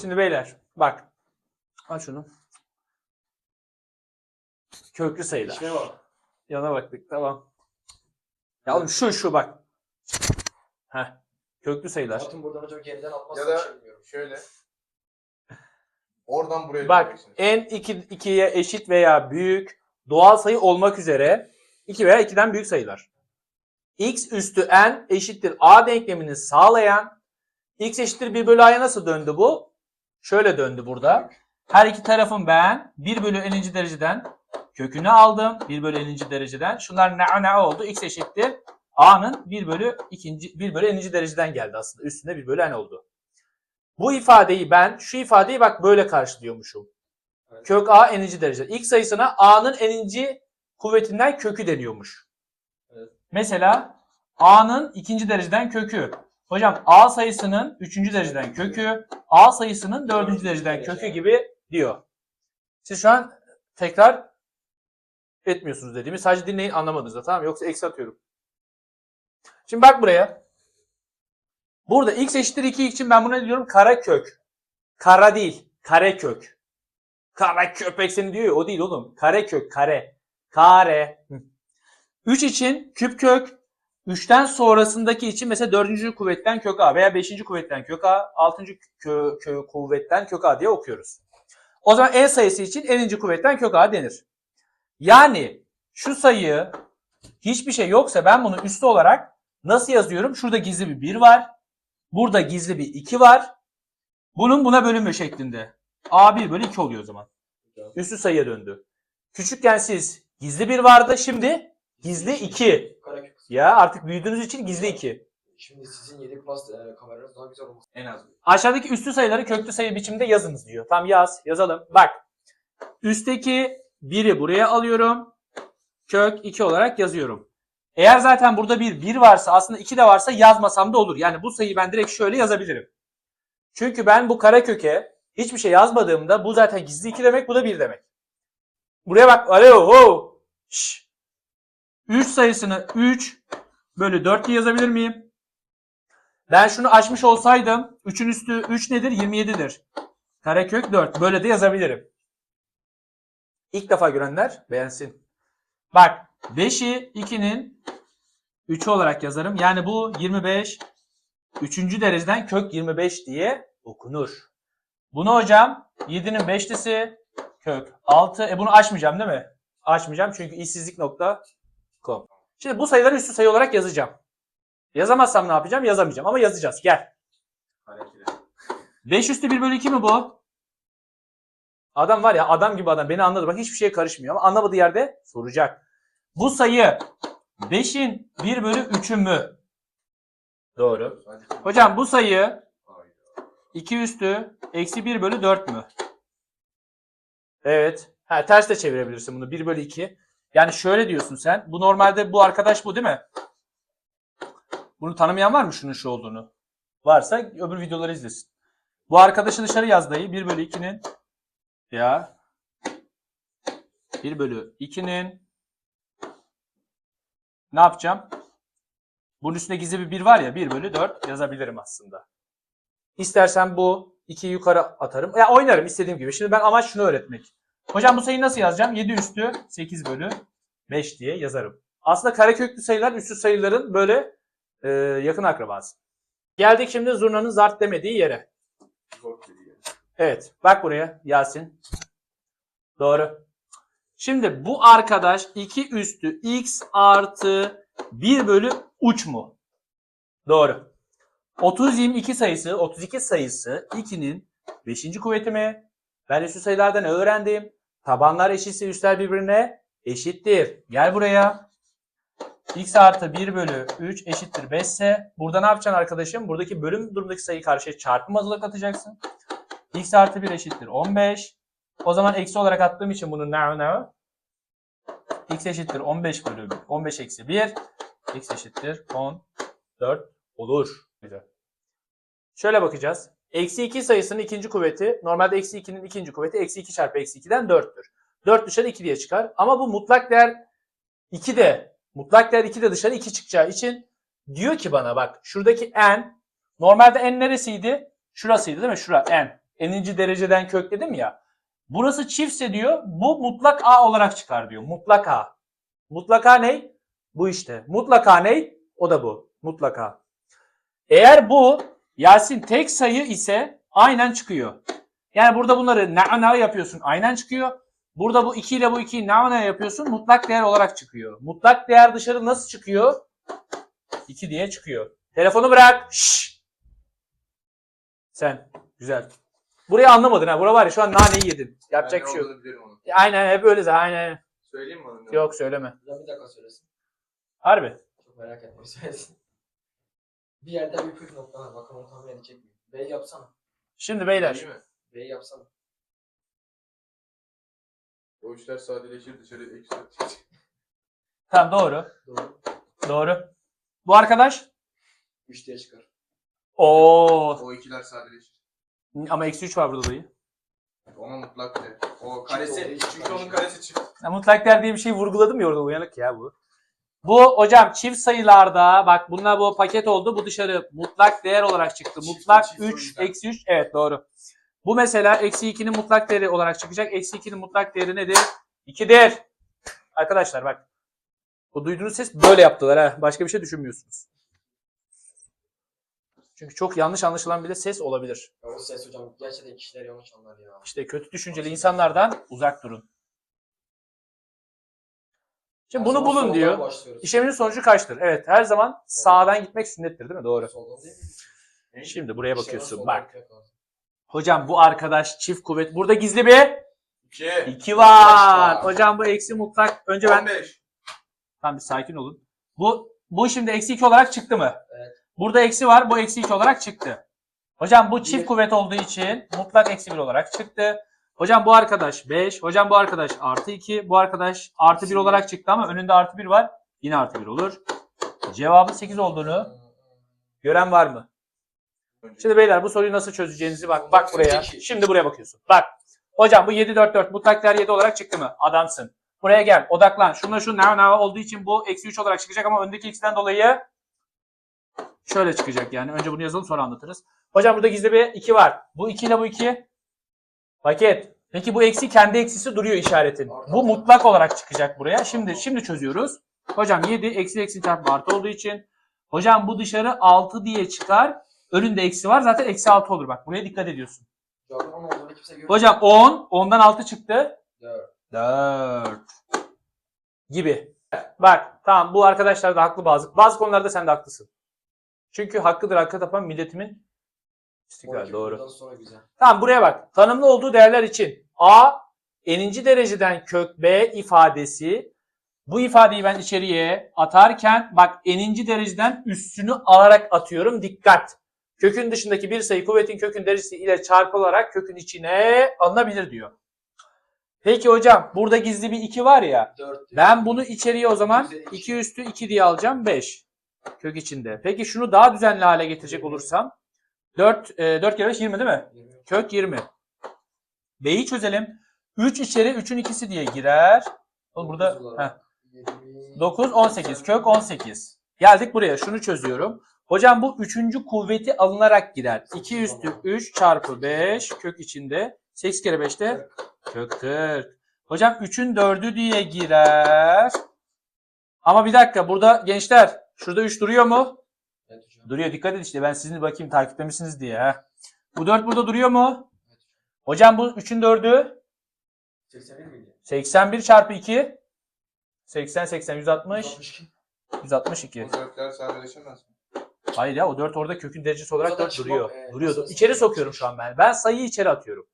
Şimdi beyler bak. Al şunu. Köklü sayılar. İşine bak. Yana baktık tamam. Ya oğlum şu şu bak. Heh. Köklü sayılar. Altın buradan hocam geriden atmazsa Ya da- bilmiyorum. Şöyle. Oradan buraya Bak döneceksiniz. en 2 2'ye eşit veya büyük doğal sayı olmak üzere 2 veya 2'den büyük sayılar. x üstü n eşittir a denklemini sağlayan x eşittir 1 bölü a'ya nasıl döndü bu? Şöyle döndü burada. Her iki tarafın ben 1 bölü n'inci dereceden kökünü aldım. 1 bölü n'inci dereceden. Şunlar ne ne oldu? x eşittir a'nın 1 bölü ikinci 1 bölü n'inci dereceden geldi aslında. Üstünde 1 bölü n oldu. Bu ifadeyi ben şu ifadeyi bak böyle karşılıyormuşum. Evet. Kök a n'inci derece. X sayısına a'nın n'inci kuvvetinden kökü deniyormuş. Evet. Mesela a'nın ikinci dereceden kökü. Hocam a sayısının üçüncü dereceden kökü, a sayısının dördüncü dereceden kökü gibi diyor. Siz şu an tekrar etmiyorsunuz dediğimi. Sadece dinleyin anlamadığınızda tamam mı? Yoksa eksi atıyorum. Şimdi bak buraya. Burada x eşittir 2 için ben buna diyorum kara kök. Kara değil, kare kök. Kara köpek seni diyor ya, o değil oğlum. Kare kök, kare. Kare. Hı. 3 için küp kök. 3'ten sonrasındaki için mesela 4. kuvvetten kök a veya 5. kuvvetten kök a, 6. Kö, kö, kuvvetten kök a diye okuyoruz. O zaman n sayısı için n'inci kuvvetten kök a denir. Yani şu sayı hiçbir şey yoksa ben bunu üstü olarak nasıl yazıyorum? Şurada gizli bir 1 var. Burada gizli bir 2 var. Bunun buna bölünme şeklinde. A1 bölü 2 oluyor o zaman. Üstü sayıya döndü. Küçükken siz gizli 1 vardı. Şimdi gizli 2. Ya artık büyüdüğünüz için gizli 2. Şimdi sizin 7 plus e, kameranız daha güzel olmuş. En az. Aşağıdaki üstü sayıları köklü sayı biçiminde yazınız diyor. Tam yaz. Yazalım. Bak. Üstteki 1'i buraya alıyorum. Kök 2 olarak yazıyorum. Eğer zaten burada bir 1 varsa aslında 2 de varsa yazmasam da olur. Yani bu sayıyı ben direkt şöyle yazabilirim. Çünkü ben bu kara köke hiçbir şey yazmadığımda bu zaten gizli 2 demek bu da 1 demek. Buraya bak. Alo. Ho. Şş. 3 sayısını 3 bölü 4 diye yazabilir miyim? Ben şunu açmış olsaydım 3'ün üstü 3 nedir? 27'dir. Karekök 4. Böyle de yazabilirim. İlk defa görenler beğensin. Bak 5'i 2'nin 3'ü olarak yazarım. Yani bu 25 3. dereceden kök 25 diye okunur. Bunu hocam 7'nin 5'lisi kök 6. E bunu açmayacağım değil mi? Açmayacağım çünkü işsizlik.com. Şimdi bu sayıları üstü sayı olarak yazacağım. Yazamazsam ne yapacağım? Yazamayacağım ama yazacağız. Gel. Hareketi. 5 üstü 1 bölü 2 mi bu? Adam var ya adam gibi adam beni anladı. Bak hiçbir şeye karışmıyor ama anlamadığı yerde soracak. Bu sayı 5'in 1 bölü 3'ü mü? Doğru. Hocam bu sayı Hayda. 2 üstü eksi 1 bölü 4 mü? Evet. Ha, ters de çevirebilirsin bunu 1 bölü 2. Yani şöyle diyorsun sen. Bu normalde bu arkadaş bu değil mi? Bunu tanımayan var mı şunun şu olduğunu? Varsa öbür videoları izlesin. Bu arkadaşı dışarı yaz dayı. 1 bölü 2'nin ya 1 bölü 2'nin ne yapacağım? Bunun üstünde gizli bir 1 var ya 1 bölü 4 yazabilirim aslında. İstersen bu 2'yi yukarı atarım. Ya oynarım istediğim gibi. Şimdi ben amaç şunu öğretmek. Hocam bu sayıyı nasıl yazacağım? 7 üstü 8 bölü 5 diye yazarım. Aslında kareköklü sayılar üstü sayıların böyle e, yakın akrabası. Geldik şimdi zurnanın zart demediği yere. Evet. Bak buraya Yasin. Doğru. Şimdi bu arkadaş 2 üstü x artı 1 bölü uç mu? Doğru. 30 22 sayısı 32 sayısı 2'nin 5. kuvveti mi? Ben üstü sayılardan öğrendim. Tabanlar eşitse üstler birbirine eşittir. Gel buraya. x artı 1 bölü 3 eşittir 5 ise burada ne yapacaksın arkadaşım? Buradaki bölüm durumdaki sayıyı karşıya çarpım azılık atacaksın. x artı 1 eşittir 15. O zaman eksi olarak attığım için bunu ne ne? x eşittir 15 bölü 15 eksi 1. x eşittir 14 olur. Şöyle bakacağız. Eksi 2 sayısının ikinci kuvveti normalde eksi 2'nin ikinci kuvveti eksi 2 çarpı eksi 2'den 4'tür. 4 dışarı 2 diye çıkar. Ama bu mutlak değer 2 de mutlak değer 2 de dışarı 2 çıkacağı için diyor ki bana bak şuradaki n normalde n neresiydi? Şurasıydı değil mi? Şura n. Eninci dereceden kök dedim ya. Burası çiftse diyor bu mutlak A olarak çıkar diyor. Mutlak A. Mutlak A ne? Bu işte. Mutlak A ne? O da bu. Mutlak A. Eğer bu Yasin tek sayı ise aynen çıkıyor. Yani burada bunları na'na yapıyorsun aynen çıkıyor. Burada bu 2 ile bu 2'yi na'na yapıyorsun mutlak değer olarak çıkıyor. Mutlak değer dışarı nasıl çıkıyor? 2 diye çıkıyor. Telefonu bırak. Şşş. Sen. Güzel. Burayı anlamadın ha. Bura var ya şu an naneyi yedin. Yapacak bir şey yok. Onu. Aynen hep öyle zaten. Aynen. Söyleyeyim mi onu? Yok söyleme. Bir dakika söylesin. Harbi. Çok merak ettim söylesin. Bir yerde bir püf nokta var. Bakalım onu tahmin edecek mi? B yapsana. Şimdi beyler. Değil mi? B yapsana. O işler sadeleşir dışarı eksi. Tamam doğru. Doğru. Doğru. Bu arkadaş. 3 diye çıkar. Oo. O ikiler sadeleşir. Ama eksi 3 var burada dayı. Ona mutlak de. O karesi. Çünkü onun karesi çift. Ya mutlak değer diye bir şey vurguladım ya orada uyanık ya bu. Bu hocam çift sayılarda bak bunlar bu paket oldu. Bu dışarı mutlak değer olarak çıktı. Çift, Mutlak çift 3, sonuçta. eksi 3. Evet doğru. Bu mesela eksi 2'nin mutlak değeri olarak çıkacak. Eksi 2'nin mutlak değeri nedir? 2'dir. Arkadaşlar bak. Bu duyduğunuz ses böyle yaptılar ha. Başka bir şey düşünmüyorsunuz. Çünkü çok yanlış anlaşılan bile ses olabilir. Ya o ses hocam gerçekten kişiler yanlış anlar ya. İşte kötü düşünceli insanlardan uzak durun. Şimdi bunu bulun diyor. İşleminin sonucu kaçtır? Evet her zaman sağdan gitmek sünnettir değil mi? Doğru. Şimdi buraya bakıyorsun. Bak. Hocam bu arkadaş çift kuvvet. Burada gizli bir İki. 2 var. Hocam bu eksi mutlak. Önce ben 15. tam bir sakin olun. Bu bu şimdi eksi 2 olarak çıktı mı? Evet. Burada eksi var. Bu eksi 2 olarak çıktı. Hocam bu çift Bir. kuvvet olduğu için mutlak eksi 1 olarak çıktı. Hocam bu arkadaş 5. Hocam bu arkadaş artı 2. Bu arkadaş artı 1 olarak çıktı ama önünde artı 1 var. Yine artı 1 olur. Cevabın 8 olduğunu gören var mı? Şimdi beyler bu soruyu nasıl çözeceğinizi bak. Bak buraya. Şimdi buraya bakıyorsun. Bak. Hocam bu 7 4 4 mutlak değer 7 olarak çıktı mı? Adamsın. Buraya gel. Odaklan. Şunla şu nav nav olduğu için bu eksi 3 olarak çıkacak ama öndeki x'ten dolayı şöyle çıkacak yani. Önce bunu yazalım sonra anlatırız. Hocam burada gizli bir 2 var. Bu 2 ile bu 2 paket. Peki bu eksi kendi eksisi duruyor işaretin. Bu mutlak olarak çıkacak buraya. Şimdi şimdi çözüyoruz. Hocam 7 eksi eksi çarpı artı olduğu için. Hocam bu dışarı 6 diye çıkar. Önünde eksi var. Zaten eksi 6 olur. Bak buraya dikkat ediyorsun. Cevabın 10 olduğunu kimse görmüyor. Hocam 10. 10'dan 6 çıktı. Dört. 4. Gibi. Bak tamam bu arkadaşlar da haklı bazı. Bazı konularda sen de haklısın. Çünkü hakkıdır hakka tapan milletimin istiklal 12 doğru. sonra güzel. Tamam buraya bak. Tanımlı olduğu değerler için A eninci dereceden kök B ifadesi bu ifadeyi ben içeriye atarken bak eninci dereceden üstünü alarak atıyorum. Dikkat. Kökün dışındaki bir sayı kuvvetin kökün derecesi ile çarpılarak kökün içine alınabilir diyor. Peki hocam burada gizli bir 2 var ya. 4 Ben bunu içeriye o zaman Üzeri iki. 2 üstü 2 diye alacağım 5 kök içinde. Peki şunu daha düzenli hale getirecek olursam 4 4 kere 5 20 değil mi? Kök 20. B'yi çözelim. 3 içeri 3'ün ikisi diye girer. Oğlum burada heh, 9 18 kök 18. Geldik buraya şunu çözüyorum. Hocam bu üçüncü kuvveti alınarak gider. 2 üstü 3 çarpı 5 kök içinde. 8 kere 5'te kök 40. Hocam 3'ün 4'ü diye girer. Ama bir dakika burada gençler şurada 3 duruyor mu? Duruyor dikkat edin işte ben sizin bakayım takiplemişsiniz diye. ha. Bu 4 burada duruyor mu? Evet. Hocam bu 3'ün 4'ü 81 miydi? 81 çarpı 2 80 80 160 162. 162. O dörtler sadeleşemez mi? Hayır ya o 4 orada kökün derecesi olarak Zaten 4 çıkmak, duruyor. e, duruyor. nasıl- İçeri sokuyorum şu an ben. Ben sayıyı içeri atıyorum.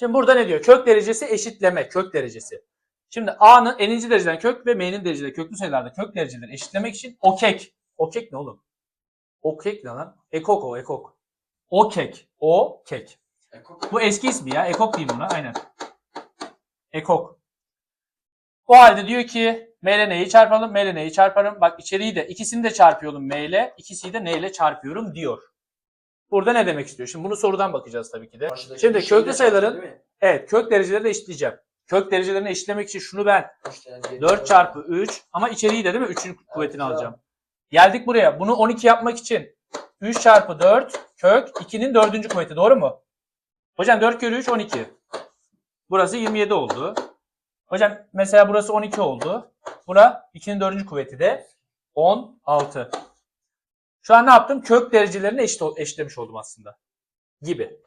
Şimdi burada ne diyor? Kök derecesi eşitleme. Kök derecesi. Şimdi A'nın n'inci dereceden kök ve M'nin derecede köklü sayılarda kök dereceleri eşitlemek için okek. Okek ne oğlum? Okek ne lan? Ekok o ekok. Okek. O kek. Ekok. Bu eski ismi ya. Ekok diyeyim buna. Aynen. Ekok. O halde diyor ki M ile N'yi çarpalım. M ile N'yi çarparım. Bak içeriği de ikisini de çarpıyorum M ile. ikisiyi de N ile çarpıyorum diyor. Burada ne demek istiyor? Şimdi bunu sorudan bakacağız tabii ki de. Karşıdaki Şimdi köklü sayıların evet kök dereceleri de eşitleyeceğim. Kök derecelerini eşitlemek için şunu ben Üç tane diye- 4 çarpı 3 ama içeriği de değil mi? 3'ün kuvvetini alacağım. Geldik buraya. Bunu 12 yapmak için 3 çarpı 4 kök 2'nin dördüncü kuvveti doğru mu? Hocam 4 kere 3 12. Burası 27 oldu. Hocam mesela burası 12 oldu. Bura 2'nin 4. kuvveti de 16. Şu an ne yaptım? Kök derecelerini eşit, eşitlemiş oldum aslında. Gibi.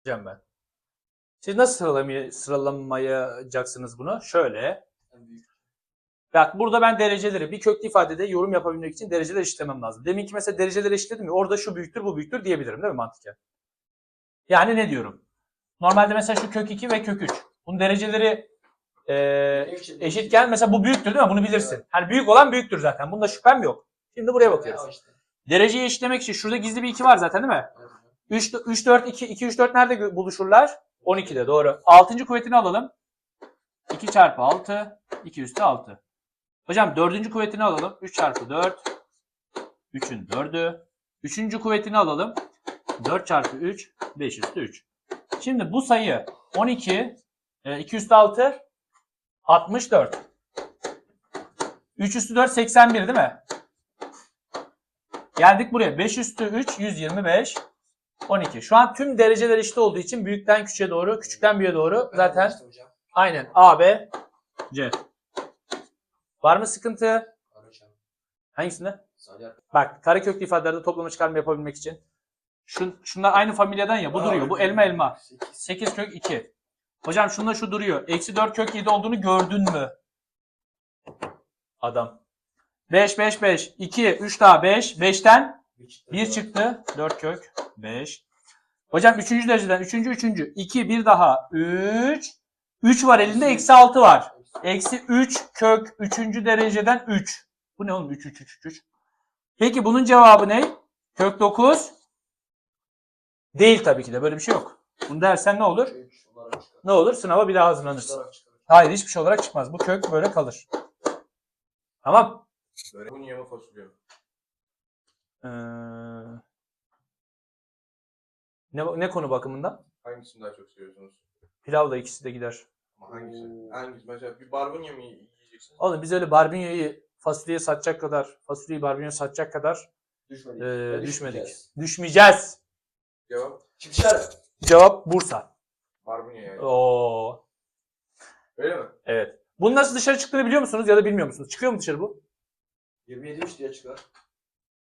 Hocam ben. Siz nasıl sıralamaya, sıralamayacaksınız bunu? Şöyle. Bak burada ben dereceleri bir köklü ifadede yorum yapabilmek için dereceler eşitlemem lazım. Deminki mesela dereceleri eşitledim ya orada şu büyüktür bu büyüktür diyebilirim değil mi mantıken? Yani ne diyorum? Normalde mesela şu kök 2 ve kök 3. Bunun dereceleri eee, eşitken mesela bu büyüktür değil mi? Bunu bilirsin. Evet. Hani büyük olan büyüktür zaten. Bunda şüphem yok. Şimdi buraya bakıyoruz. İşte. Dereceyi eşitlemek için şurada gizli bir 2 var zaten değil mi? Evet hocam. 3, 3 4, 2, 2, 3, 4 nerede buluşurlar? 12'de doğru. 6. kuvvetini alalım. 2 çarpı 6, 2 üstü 6. Hocam 4. kuvvetini alalım. 3 çarpı 4, 3'ün 4'ü. 3. kuvvetini alalım. 4 çarpı 3, 5 üstü 3. Şimdi bu sayı 12, e, 2 üstü 6, 64. 3 üstü 4, 81 değil mi? Geldik buraya. 5 üstü 3, 125. 12. Şu an tüm dereceler eşit olduğu için büyükten küçüğe doğru, küçükten büyüğe doğru zaten aynen A, B, C. Var mı sıkıntı? Hangisinde? Bak kareköklü ifadelerde toplama çıkarma yapabilmek için. Şun, şunlar aynı familyadan ya. Bu Aa, duruyor. Bu elma elma. Sekiz. 8 kök 2. Hocam şunda şu duruyor. Eksi 4 kök 7 olduğunu gördün mü? Adam. 5 5 5. 2 3 daha 5. 5'ten Bir çıktı. 1 çıktı. 4 kök 5. Hocam 3. dereceden 3. 3. 2 1 daha 3. 3 var elinde eksi 6 var. Eksi 3 kök 3. dereceden 3. Bu ne oğlum 3 3 3 3. Peki bunun cevabı ne? Kök 9. Değil tabii ki de böyle bir şey yok. Bunu dersen ne olur? Çıkar. Ne olur? Sınava bir daha hazırlanırsın. Hayır hiçbir şey olarak çıkmaz. Bu kök böyle kalır. Tamam. Böyle bu niye mi fasulye? Ee, ne, ne konu bakımından? Hangisini daha çok seviyorsunuz? Pilav da ikisi de gider. Ama hangisi? Oo. Hangisi? Mesela bir barbunya mı yiyeceksiniz? Oğlum biz öyle barbunyayı fasulyeye satacak kadar, fasulyeyi barbunyaya satacak kadar Düşmedik. düşmedik. düşmeyeceğiz. Düşmeyeceğiz. Cevap Çık dışarı. Cevap Bursa. barbunya yani. Oo. Öyle mi? Evet. Bunun nasıl dışarı çıktığını biliyor musunuz ya da bilmiyor musunuz? Çıkıyor mu dışarı bu? 27 3 diye çıkar.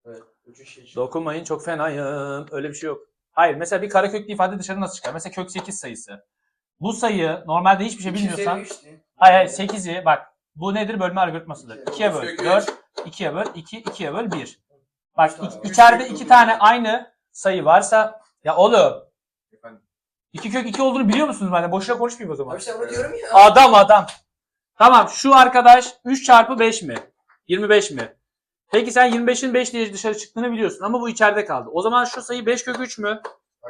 Evet. Üçün şey çıkar. Dokunmayın çok fenayım. Öyle bir şey yok. Hayır mesela bir kareköklü ifade dışarı nasıl çıkar? Mesela kök 8 sayısı. Bu sayı normalde hiçbir şey bilmiyorsan. 253'tü. Hayır hayır 8'i bak. Bu nedir? Bölme algoritmasıdır. İki. 2'ye böl Kök 4, 2'ye böl 2, 2'ye böl 1. Bak iç- içeride Üç kök iki dokuz tane yani. aynı sayı varsa ya oğlum Efendim. 2 kök 2 olduğunu biliyor musunuz? Ben de boşuna konuşmayayım o zaman. Abi işte diyorum ya. Adam adam. Tamam şu arkadaş 3 çarpı 5 mi? 25 mi? Peki sen 25'in 5 diye dışarı çıktığını biliyorsun ama bu içeride kaldı. O zaman şu sayı 5 kök 3 mü?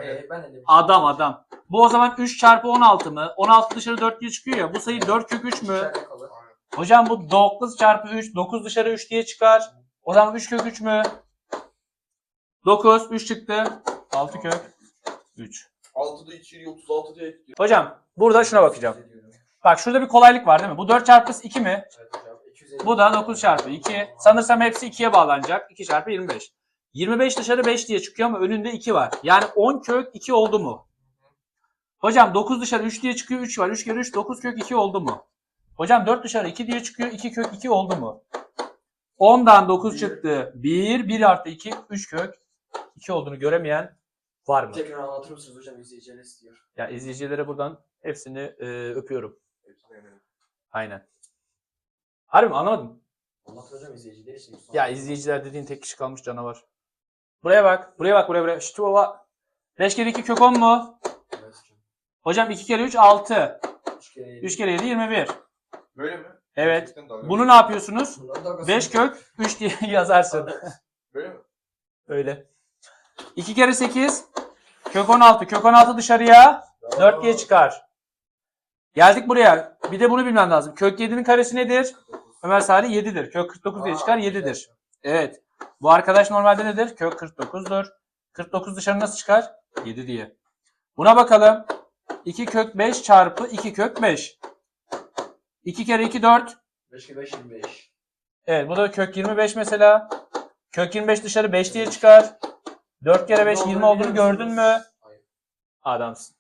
Ee, ben de demiştim. Adam adam. Bu o zaman 3 çarpı 16 mı? 16 dışarı 4 diye çıkıyor ya. Bu sayı 4 kök 3 mü? İçeride kalır. Hocam bu 9 çarpı 3. 9 dışarı 3 diye çıkar. O zaman 3 kök 3 mü? 9. 3 çıktı. 6 kök 3. 6'da içeriye 36 diye ekliyor. Hocam burada şuna bakacağım. Bak şurada bir kolaylık var değil mi? Bu 4 çarpı 2 mi? Evet hocam. 250. Bu da 9 çarpı 2. Sanırsam hepsi 2'ye bağlanacak. 2 çarpı 25. 25 dışarı 5 diye çıkıyor ama önünde 2 var. Yani 10 kök 2 oldu mu? Hocam 9 dışarı 3 diye çıkıyor 3 var. 3 kere 3 9 kök 2 oldu mu? Hocam 4 dışarı 2 diye çıkıyor 2 kök 2 oldu mu? 10'dan 9 Bir. çıktı. 1, 1 artı 2, 3 kök 2 olduğunu göremeyen var mı? Tekrar anlatır mısınız hocam izleyiciler istiyor. Ya izleyicilere buradan hepsini e, öpüyorum. Aynen. Harbi mi? Anlamadım. Anlat hocam izleyiciler için. Ya izleyiciler dediğin tek kişi kalmış canavar. Buraya bak. Buraya bak. Buraya buraya. Şşt baba. 5 kere 2 kök 10 mu? Hocam. Hocam 2 kere 3 6. 3 kere 7. 3 kere 7 21. Böyle mi? Evet. Bunu ne yapıyorsunuz? Bunların dalgası 5 kök 3 diye yazarsın. Böyle mi? Öyle. 2 kere 8 kök 16. Kök 16 dışarıya 4 diye çıkar. Geldik buraya. Bir de bunu bilmen lazım. Kök 7'nin karesi nedir? Ömer Sari 7'dir. Kök 49 diye çıkar 7'dir. Evet. Bu arkadaş normalde nedir? Kök 49'dur. 49 dışarı nasıl çıkar? 7 diye. Buna bakalım. 2 kök 5 çarpı 2 kök 5. 2 kere 2 4. 5 kere 5 25. Evet bu da kök 25 mesela. Kök 25 dışarı 5 diye çıkar. 4 kere 5 20 olduğunu gördün mü? Hayır. Adamsın.